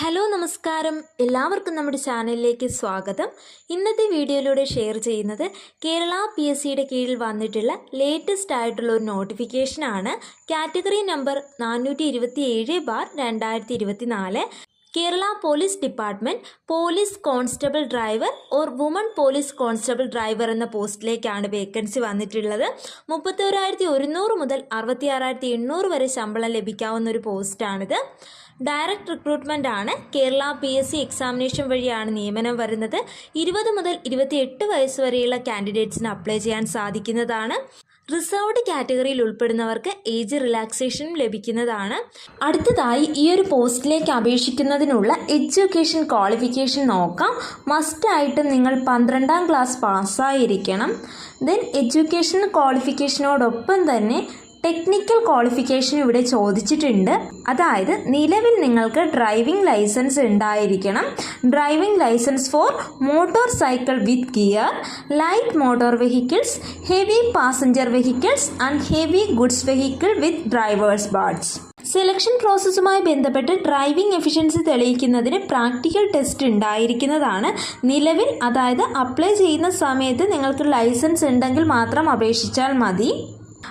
Hello നമസ്കാരം. എല്ലാവർക്കും നമ്മുടെ ചാനലിലേക്ക് സ്വാഗതം. ഇന്നത്തെ വീഡിയോയിലൂടെ ഷെയർ ചെയ്യുന്നത് കേരള പി എസ് സിയുടെ കീഴിൽ വന്നിട്ടുള്ള ലേറ്റസ്റ്റ് ആയിട്ടുള്ള ഒരു നോട്ടിഫിക്കേഷനാണ് കാറ്റഗറി നമ്പർ നാനൂറ്റി ഇരുപത്തി ഏഴ് ബാർ രണ്ടായിരത്തി ഇരുപത്തി നാല് Kerala police department police constable driver or woman police constable driver എന്ന പോസ്റ്റിലേക്കാണ് വേക്കൻസി വന്നിട്ടുള്ളത്. മുപ്പത്തോരായിരത്തി ഒരുന്നൂറ് മുതൽ അറുപത്തി ആറായിരത്തി എണ്ണൂറ് വരെ ശമ്പളം ലഭിക്കാവുന്ന ഒരു പോസ്റ്റാണിത്. ഡയറക്റ്റ് റിക്രൂട്ട്മെന്റ് ആണ് Kerala P S C examination വഴിയാണ് നിയമനം വരുന്നത്. ഇരുപത് മുതൽ ഇരുപത്തിയെട്ട് വയസ്സ് വരെയുള്ള കാൻഡിഡേറ്റ്സിന് അപ്ലൈ ചെയ്യാൻ സാധിക്കുന്നതാണ്. റിസർവ്ഡ് കാറ്റഗറിയിൽ ഉൾപ്പെടുന്നവർക്ക് ഏജ് റിലാക്സേഷനും ലഭിക്കുന്നതാണ്. അടുത്തതായി ഈ ഒരു പോസ്റ്റിലേക്ക് അപേക്ഷിക്കുന്നതിനുള്ള എഡ്യൂക്കേഷൻ ക്വാളിഫിക്കേഷൻ നോക്കാം. മസ്റ്റായിട്ടും നിങ്ങൾ പന്ത്രണ്ടാം ക്ലാസ് പാസ്സായിരിക്കണം. ദെൻ എഡ്യൂക്കേഷൻ ക്വാളിഫിക്കേഷനോടൊപ്പം തന്നെ ടെക്നിക്കൽ ക്വാളിഫിക്കേഷൻ ഇവിടെ ചോദിച്ചിട്ടുണ്ട്. അതായത് നിലവിൽ നിങ്ങൾക്ക് ഡ്രൈവിംഗ് ലൈസൻസ് ഉണ്ടായിരിക്കണം. Driving licence for motorcycle with gear light motor vehicles heavy passenger vehicles and heavy goods vehicle with drivers badge selection പ്രോസസ്സുമായി ബന്ധപ്പെട്ട് ഡ്രൈവിംഗ് എഫിഷ്യൻസി തെളിയിക്കുന്നതിന് പ്രാക്ടിക്കൽ ടെസ്റ്റ് ഉണ്ടായിരിക്കുന്നതാണ്. നിലവിൽ അതായത് അപ്ലൈ ചെയ്യുന്ന സമയത്ത് നിങ്ങൾക്ക് ലൈസൻസ് ഉണ്ടെങ്കിൽ മാത്രം അപേക്ഷിച്ചാൽ മതി.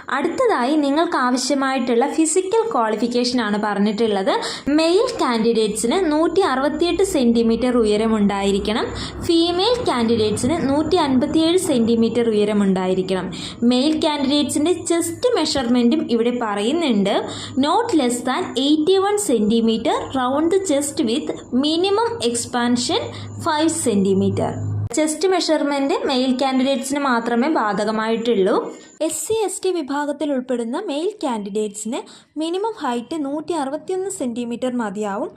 അടുത്തതായി നിങ്ങൾക്ക് ആവശ്യമായിട്ടുള്ള ഫിസിക്കൽ ക്വാളിഫിക്കേഷൻ ആണ് പറഞ്ഞിട്ടുള്ളത്. മെയിൽ കാൻഡിഡേറ്റ്സിന് നൂറ്റി അറുപത്തിയെട്ട് സെന്റിമീറ്റർ ഉയരമുണ്ടായിരിക്കണം ഫീമെയിൽ കാൻഡിഡേറ്റ്സിന് നൂറ്റി അൻപത്തിയേഴ് സെന്റിമീറ്റർ ഉയരമുണ്ടായിരിക്കണം മെയിൽ കാൻഡിഡേറ്റ്സിന്റെ ചെസ്റ്റ് മെഷർമെന്റും ഇവിടെ പറയുന്നുണ്ട്. Not less than eighty one centimetre round the chest with minimum expansion five centimetre chest measurement male കാൻഡിഡേറ്റ്സിന് മാത്രമേ ബാധകമായിട്ടുള്ളൂ. എസ് സി എസ് ടി വിഭാഗത്തിൽ ഉൾപ്പെടുന്ന മെയിൽ കാൻഡിഡേറ്റ്സിന് മിനിമം ഹൈറ്റ് നൂറ്റി അറുപത്തിയൊന്ന് സെന്റിമീറ്റർ മതിയാവും.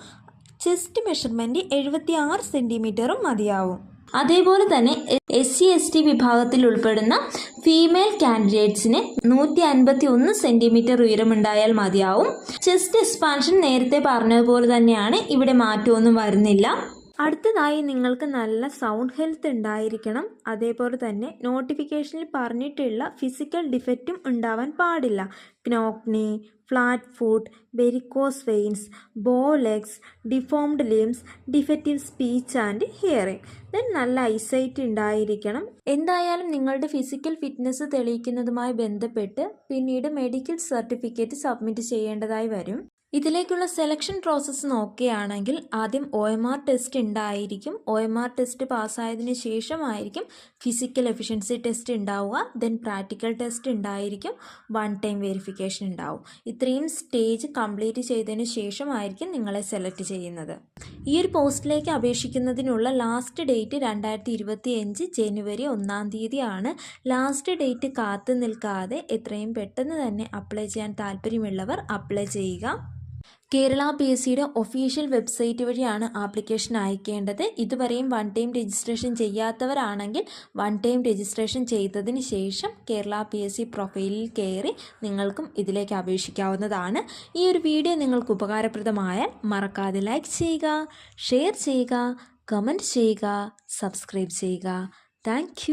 ചെസ്റ്റ് മെഷർമെന്റ് എഴുപത്തി ആറ് സെന്റിമീറ്ററും മതിയാവും. അതേപോലെ തന്നെ എസ് സി എസ് ടി വിഭാഗത്തിൽ ഉൾപ്പെടുന്ന ഫീമെയിൽ കാൻഡിഡേറ്റ്സിന് നൂറ്റി അൻപത്തി ഒന്ന് സെന്റിമീറ്റർ ഉയരമുണ്ടായാൽ മതിയാവും. ചെസ്റ്റ് എക്സ്പാൻഷൻ നേരത്തെ പറഞ്ഞതുപോലെ തന്നെയാണ്. ഇവിടെ മാറ്റമൊന്നും വരുന്നില്ല. അടുത്തതായി നിങ്ങൾക്ക് നല്ല സൗണ്ട് ഹെൽത്ത് ഉണ്ടായിരിക്കണം. അതേപോലെ തന്നെ നോട്ടിഫിക്കേഷനിൽ പറഞ്ഞിട്ടുള്ള ഫിസിക്കൽ ഡിഫക്റ്റും ഉണ്ടാവാൻ പാടില്ല. Knock knee flat foot varicose veins bow legs deformed limbs defective speech and hearing then നല്ല ഐസൈറ്റ് ഉണ്ടായിരിക്കണം. എന്തായാലും നിങ്ങളുടെ ഫിസിക്കൽ ഫിറ്റ്നസ് തെളിയിക്കുന്നതുമായി ബന്ധപ്പെട്ട് പിന്നീട് മെഡിക്കൽ സർട്ടിഫിക്കറ്റ് സബ്മിറ്റ് ചെയ്യേണ്ടതായി വരും. ഇതിലേക്കുള്ള സെലക്ഷൻ പ്രോസസ്സ് നോക്കുകയാണെങ്കിൽ ആദ്യം ഒ എം ആർ ടെസ്റ്റ് ഉണ്ടായിരിക്കും. ഒ എം ആർ ടെസ്റ്റ് പാസ്സായതിന് ശേഷമായിരിക്കും ഫിസിക്കൽ എഫിഷ്യൻസി ടെസ്റ്റ് ഉണ്ടാവുക. ദെൻ പ്രാക്ടിക്കൽ ടെസ്റ്റ് ഉണ്ടായിരിക്കും. വൺ ടൈം വെരിഫിക്കേഷൻ ഉണ്ടാവും. ഇത്രയും സ്റ്റേജ് കംപ്ലീറ്റ് ചെയ്തതിന് ശേഷമായിരിക്കും നിങ്ങളെ സെലക്ട് ചെയ്യുന്നത്. ഈ ഒരു പോസ്റ്റിലേക്ക് അപേക്ഷിക്കുന്നതിനുള്ള ലാസ്റ്റ് ഡേറ്റ് രണ്ടായിരത്തി ഇരുപത്തി അഞ്ച് ജനുവരി ഒന്നാം തീയതിയാണ്. ലാസ്റ്റ് ഡേറ്റ് കാത്തു നിൽക്കാതെ എത്രയും പെട്ടെന്ന് തന്നെ അപ്ലൈ ചെയ്യാൻ താല്പര്യമുള്ളവർ അപ്ലൈ ചെയ്യുക. കേരള പി എസ് സിയുടെ ഒഫീഷ്യൽ വെബ്സൈറ്റ് വഴിയാണ് ആപ്ലിക്കേഷൻ അയക്കേണ്ടത്. ഇതുവരെയും വൺ ടൈം രജിസ്ട്രേഷൻ ചെയ്യാത്തവരാണെങ്കിൽ വൺ ടൈം രജിസ്ട്രേഷൻ ചെയ്തതിന് ശേഷം കേരള പി എസ് സി പ്രൊഫൈലിൽ കയറി നിങ്ങൾക്കും ഇതിലേക്ക് അപേക്ഷിക്കാവുന്നതാണ്. ഈ ഒരു വീഡിയോ നിങ്ങൾക്ക് ഉപകാരപ്രദമായാൽ മറക്കാതെ ലൈക്ക് ചെയ്യുക ഷെയർ ചെയ്യുക കമന്റ് ചെയ്യുക സബ്സ്ക്രൈബ് ചെയ്യുക. താങ്ക്